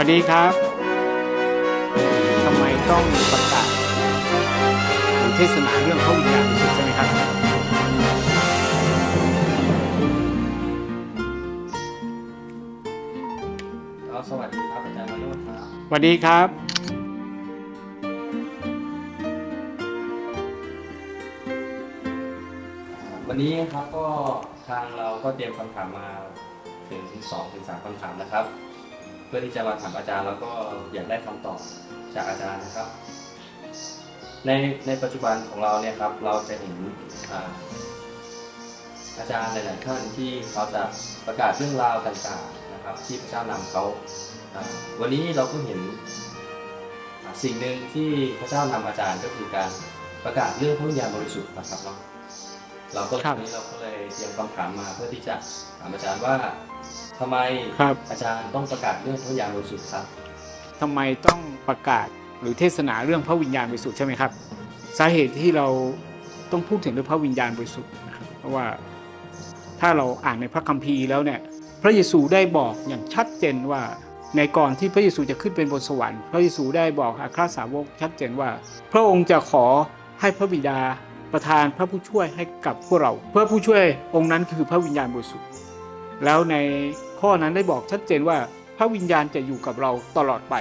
วัสดีครับทำไมต้องประกาศหรือเทศนาเรื่องพระวิญญาณบริสุทธิ์ใช่ไหมครับครับสวัสดีครับอาจารย์มาโนดครับสวัสดีครับ วันนี้ครับก็ทางเราก็เตรียมคำถามมาถึง2ถึง3คำถามนะครับ เพื่อที่จะมาถามอาจารย์แล้วก็อยากได้คำตอบจากอาจารย์นะครับ ในในปัจจุบันของเราเนี่ยครับ เราจะเห็นอ่าอาจารย์หลาย ๆ ท่านที่เขาจะประกาศเรื่องราวต่าง ๆ นะครับ ที่พระเจ้านำเขาอ่าวันนี้เราก็เห็นอะสิ่งหนึ่งที่พระเจ้านำอาจารย์ก็คือการประกาศเรื่องพระวิญญาณบริสุทธิ์นะครับเนาะเราก็ครับวันนี้เราก็เลยเตรียมคำถามมาเพื่อที่จะถามอาจารย์ว่า ทำไมครับ อาจารย์ต้องประกาศเรื่องพระวิญญาณบริสุทธิ์ครับ ทำไมต้องประกาศหรือเทศนาเรื่องพระวิญญาณบริสุทธิ์ใช่ไหมครับ สาเหตุที่เราต้องพูดถึงเรื่องพระวิญญาณบริสุทธิ์นะครับเพราะว่าถ้าเราอ่านในพระคัมภีร์แล้วเนี่ยพระเยซูได้บอกอย่างชัดเจนว่าในก่อนที่พระเยซูจะขึ้นเป็นบนสวรรค์พระเยซูได้บอกอัครสาวกชัดเจนว่า พระองค์จะขอให้พระบิดาประทานพระผู้ช่วยให้กับพวกเรา เพื่อผู้ช่วยองค์นั้นคือพระวิญญาณบริสุทธิ์ แล้วในข้อนั้นได้บอกชัดเจนว่าพระวิญญาณจะอยู่กับเราตลอดไป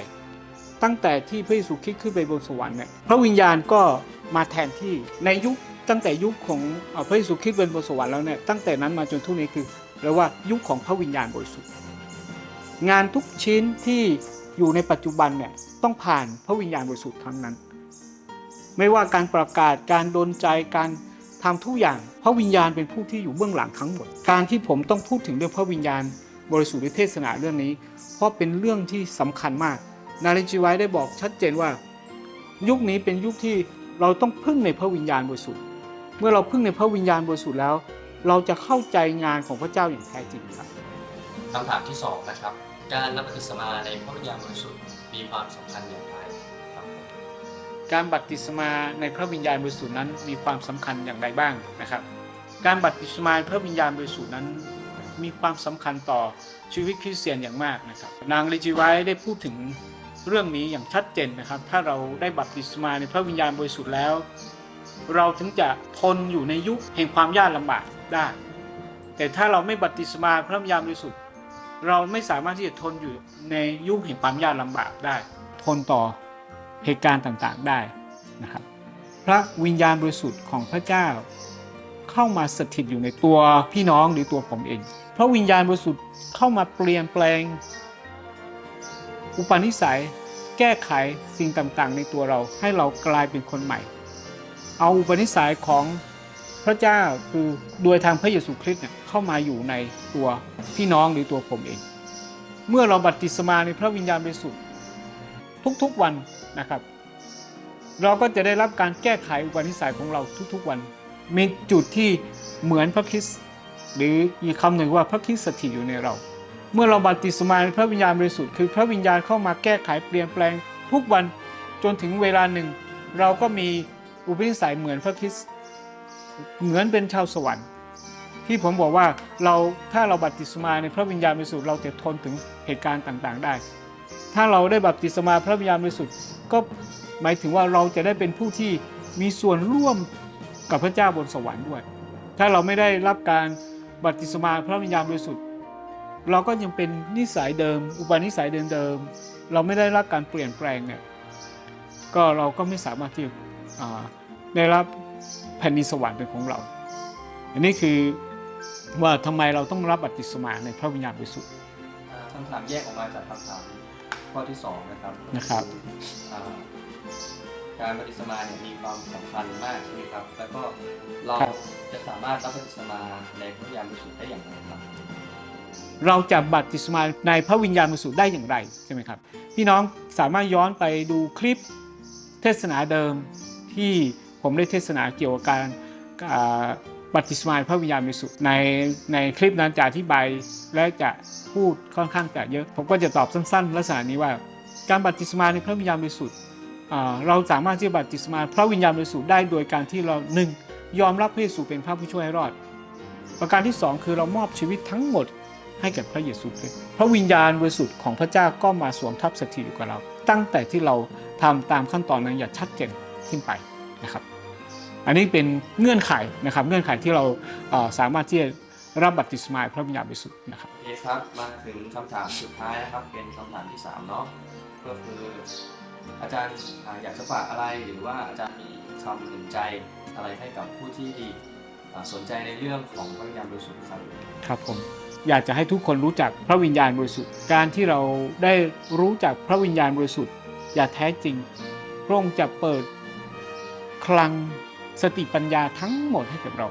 ตั้งแต่ที่พระเยซูคริสต์ขึ้นไปบนสวรรค์เนี่ยพระวิญญาณก็มาแทนที่ในยุคตั้งแต่ยุคของพระเยซูคริสต์เป็นบนสวรรค์แล้วเนี่ยตั้งแต่นั้นมาจนทุกนี้คือเรียกว่ายุคของพระวิญญาณบริสุทธิ์งานทุกชิ้นที่อยู่ในปัจจุบันเนี่ยต้องผ่านพระวิญญาณบริสุทธิ์ทั้งนั้น ไม่ว่าการประกาศการดลใจการ ทำทุกอย่างพระวิญญาณเป็นผู้ที่อยู่เบื้องหลังทั้งหมด การที่ผมต้องพูดถึงเรื่องพระวิญญาณ บริสุทธิ์ในเทศนาเรื่องนี้ เพราะเป็นเรื่องที่สำคัญมาก นาริจิไว้ได้บอกชัดเจนว่า ยุคนี้เป็นยุคที่เราต้องพึ่งในพระวิญญาณบริสุทธิ์ เมื่อเราพึ่งในพระวิญญาณบริสุทธิ์แล้ว เราจะเข้าใจงานของพระเจ้าอย่างแท้จริงครับคำถามที่สองนะครับ การรับบัพติศมาในพระวิญญาณบริสุทธิ์มีความสำคัญอย่างไร การบัติศมาในพระวิญญาณบริสุทธิ์นั้นมีความสำคัญอย่างไรบ้างนะครับ การบัติศมาในพระวิญญาณบริสุทธิ์นั้น มีความสำคัญต่อชีวิตคริสเตียนอย่างมากนะครับ นางลิจิไว้ได้พูดถึงเรื่องนี้อย่างชัดเจนนะครับ ถ้าเราได้บัติศมาในพระวิญญาณบริสุทธิ์แล้ว เราถึงจะทนอยู่ในยุคแห่งความยากลำบากได้ แต่ถ้าเราไม่บัติศมาพระวิญญาณบริสุทธิ์เราไม่สามารถที่จะทนอยู่ในยุคแห่งความยากลำบากได้ ทนต่อ เหตุการณ์ต่างๆได้นะครับ พระวิญญาณบริสุทธิ์ของพระเจ้า เข้ามาสถิตอยู่ในตัวพี่น้องหรือตัวผมเอง พระวิญญาณบริสุทธิ์เข้ามาเปลี่ยนแปลง อุปนิสัยแก้ไขสิ่งต่างๆ ในตัวเราให้เรากลายเป็นคนใหม่ เอาอุปนิสัยของพระเจ้าคือโดยทางพระเยซูคริสต์เนี่ยเข้ามาอยู่ในตัวพี่น้องหรือตัวผมเอง เมื่อเราบัพติศมาในพระวิญญาณบริสุทธิ์ทุกๆวัน นะครับ เราก็จะได้รับการแก้ไขอุปนิสัยของเราทุกๆวัน มีจุดที่เหมือนพระคริสต์หรืออีกคำหนึ่งว่าพระคริสต์สถิตอยู่ในเรา เมื่อเราบัติศมาในพระวิญญาณบริสุทธิ์คือพระวิญญาณเข้ามาแก้ไขเปลี่ยนแปลงทุกวันจนถึงเวลาหนึ่ง เราก็มีอุปนิสัยเหมือนพระคริสต์เหมือนเป็นชาวสวรรค์ ที่ผมบอกว่าเราถ้าเราบัติศมาในพระวิญญาณบริสุทธิ์เราจะทนถึงเหตุการณ์ต่างๆได้ ถ้าเราได้บัติศมาพระวิญญาณบริสุทธิ์ ก็หมายถึงว่าเราจะได้เป็นผู้ที่มีส่วนร่วมกับพระเจ้าบนสวรรค์ด้วย ถ้าเราไม่ได้รับการบัติศมาพระวิญญาณบริสุทธิ์เราก็ยังเป็นนิสัยเดิม อุปนิสัยเดิมๆเราไม่ได้รับการเปลี่ยนแปลงเนี่ยก็เราก็ไม่สามารถที่ได้รับแผ่นดินสวรรค์เป็นของเรา อันนี้คือว่าทำไมเราต้องรับบัติศมาในพระวิญญาณบริสุทธิ์คำถามแยกออกมาจากคำถาม ข้อที่สองนะครับนะครับอ่าการบัพติศมาเนี่ยมีความสำคัญมากใช่ไหมครับ แล้วก็เราครับจะสามารถรับบัพติศมาในพระวิญญาณบริสุทธิ์ได้อย่างไรครับ เราจะบัพติศมาในพระวิญญาณบริสุทธิ์ได้อย่างไรใช่ไหมครับ พี่น้องสามารถย้อนไปดูคลิปเทศนาเดิมที่ผมได้เทศนาเกี่ยวกับการอ่า บัพติศมาในพระวิญญาณบริสุทธิ์ในในคลิปนั้นจะอธิบายและจะพูดค่อนข้างจะเยอะ ผมก็จะตอบสั้นๆ ลักษณะนี้ว่า การบัพติศมาในพระวิญญาณบริสุทธิ์เราสามารถที่จะบัพติศมาพระวิญญาณบริสุทธิ์ได้โดยการที่เราหนึ่งยอมรับพระเยซูเป็นพระผู้ช่วยให้รอด ประการที่สองคือเรามอบชีวิตทั้งหมดให้กับพระเยซูคริสต์พระวิญญาณบริสุทธิ์ของพระเจ้าก็มาสวมทับสถิตอยู่กับเรา ตั้งแต่ที่เราทำตามขั้นตอนนั้นอย่างชัดเจนขึ้นไปนะครับ อันนี้เป็นเงื่อนไขนะครับเงื่อนไขที่เราเอ่อสามารถที่จะรับบัพติศมาพระวิญญาณบริสุทธิ์นะครับโอเคครับมาถึงคำถามสุดท้ายนะครับเป็นคำถามที่สามเนาะก็คืออาจารย์อ่าอยากจะฝากอะไรหรือว่าอาจารย์มีคำหนุนใจอะไรให้กับผู้ที่อ่าสนใจในเรื่องของพระวิญญาณบริสุทธิ์ครับครับผมอยากจะให้ทุกคนรู้จักพระวิญญาณบริสุทธิ์ การที่เราได้รู้จักพระวิญญาณบริสุทธิ์ อย่างแท้จริง พระองค์จะเปิดคลัง สติปัญญาทั้งหมดให้กับเรา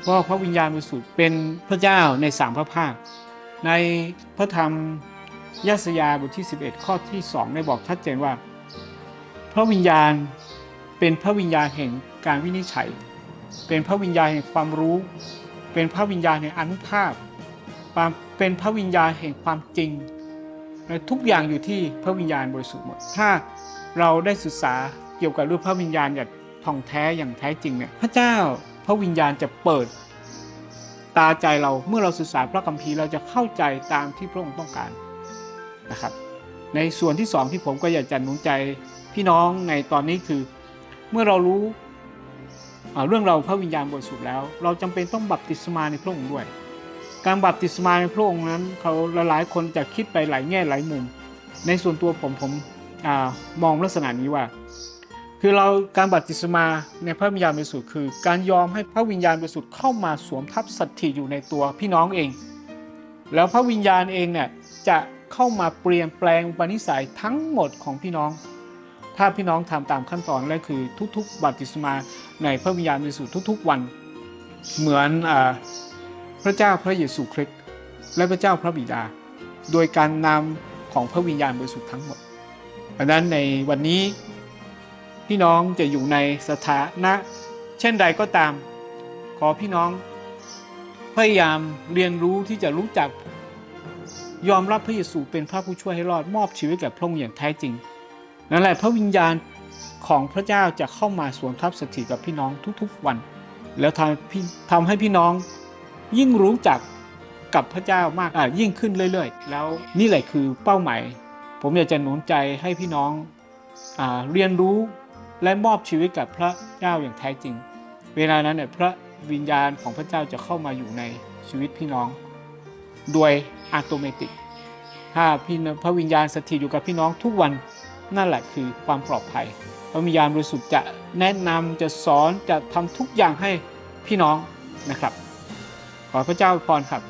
เพราะพระวิญญาณบริสุทธิ์เป็นพระเจ้าในสามพระภาค ในพระธรรมยสยาบทที่ 11 ข้อที่2ได้บอกชัดเจนว่า พระวิญญาณเป็นพระวิญญาณแห่งการวินิจฉัย เป็นพระวิญญาณแห่งความรู้ เป็นพระวิญญาณแห่งอนุภาพเป็นพระวิญญาณแห่งความจริงทุกอย่างอยู่ที่พระวิญญาณบริสุทธิ์หมด ถ้าเราได้ศึกษาเกี่ยวกับเรื่องพระวิญญาณอย่าง ทองแท้อย่างแท้จริงเนี่ยพระเจ้าพระวิญญาณจะเปิด ตาใจเราเมื่อเราศึกษาพระคัมภีร์เราจะเข้าใจตามที่พระองค์ต้องการนะครับ ในส่วนที่สองที่ผมก็อยากจะหนุนใจพี่น้องในตอนนี้คือ เมื่อเรารู้เรื่องเราวพระวิญญาณบริสุทธิ์แล้ว เราจำเป็นต้องบัพติศมาในพระองค์ด้วย การบัพติศมาในพระองค์นั้นเขาหลายคนจะคิดไปหลายแง่หลายมุม ในส่วนตัวผมผมอมองลักษณะนี้ว่า คือเราการบัติศมาในพระวิญญาณบริสุทธิ์คือ การยอมให้พระวิญญาณบริสุทธิ์เข้ามาสวมทับสถิตอยู่ในตัวพี่น้องเอง แล้วพระวิญญาณเองเนี่ยจะเข้ามาเปลี่ยนแปลงอุปนิสัยทั้งหมดของพี่น้อง ถ้าพี่น้องทำตามขั้นตอนแรกคือทุก ๆ บัติศมาในพระวิญญาณบริสุทธิ์ทุก ๆ วัน เหมือนอพระเจ้าพระเยซูคริสต์และพระเจ้าพระบิดา โดยการนำของพระวิญญาณบริสุทธิ์ทั้งหมดดังนั้นในวันนี้ พี่น้องจะอยู่ในสถานะ เช่นใดก็ตาม ขอพี่น้องพยายามเรียนรู้ที่จะรู้จัก ยอมรับพระเยซูเป็นพระผู้ช่วยให้รอดมอบชีวิตแก่พระองค์อย่างแท้จริง นั่นแหละพระวิญญาณของพระเจ้าจะเข้ามาสวมทับสถิตกับพี่น้องทุกๆวัน แล้วทำทำให้พี่น้องยิ่งรู้จักกับพระเจ้ามากยิ่งขึ้นเรื่อย ๆ แล้วนี่แหละคือเป้าหมาย ผมอยากจะหนุนใจให้พี่น้องอเรียนรู้ และมอบชีวิตกับพระเจ้าอย่างแท้จริง เวลานั้นเนี่ยพระวิญญาณของพระเจ้าจะเข้ามาอยู่ในชีวิตพี่น้องโดยอัตโนมัติถ้าพี่พระวิญญาณสถิตอยู่กับพี่น้องทุกวันนั่นแหละคือความปลอดภัย พระวิญญาณบริสุทธิ์จะแนะนำจะสอนจะทำทุกอย่างให้พี่น้องนะครับ ขอพระเจ้าพรครับ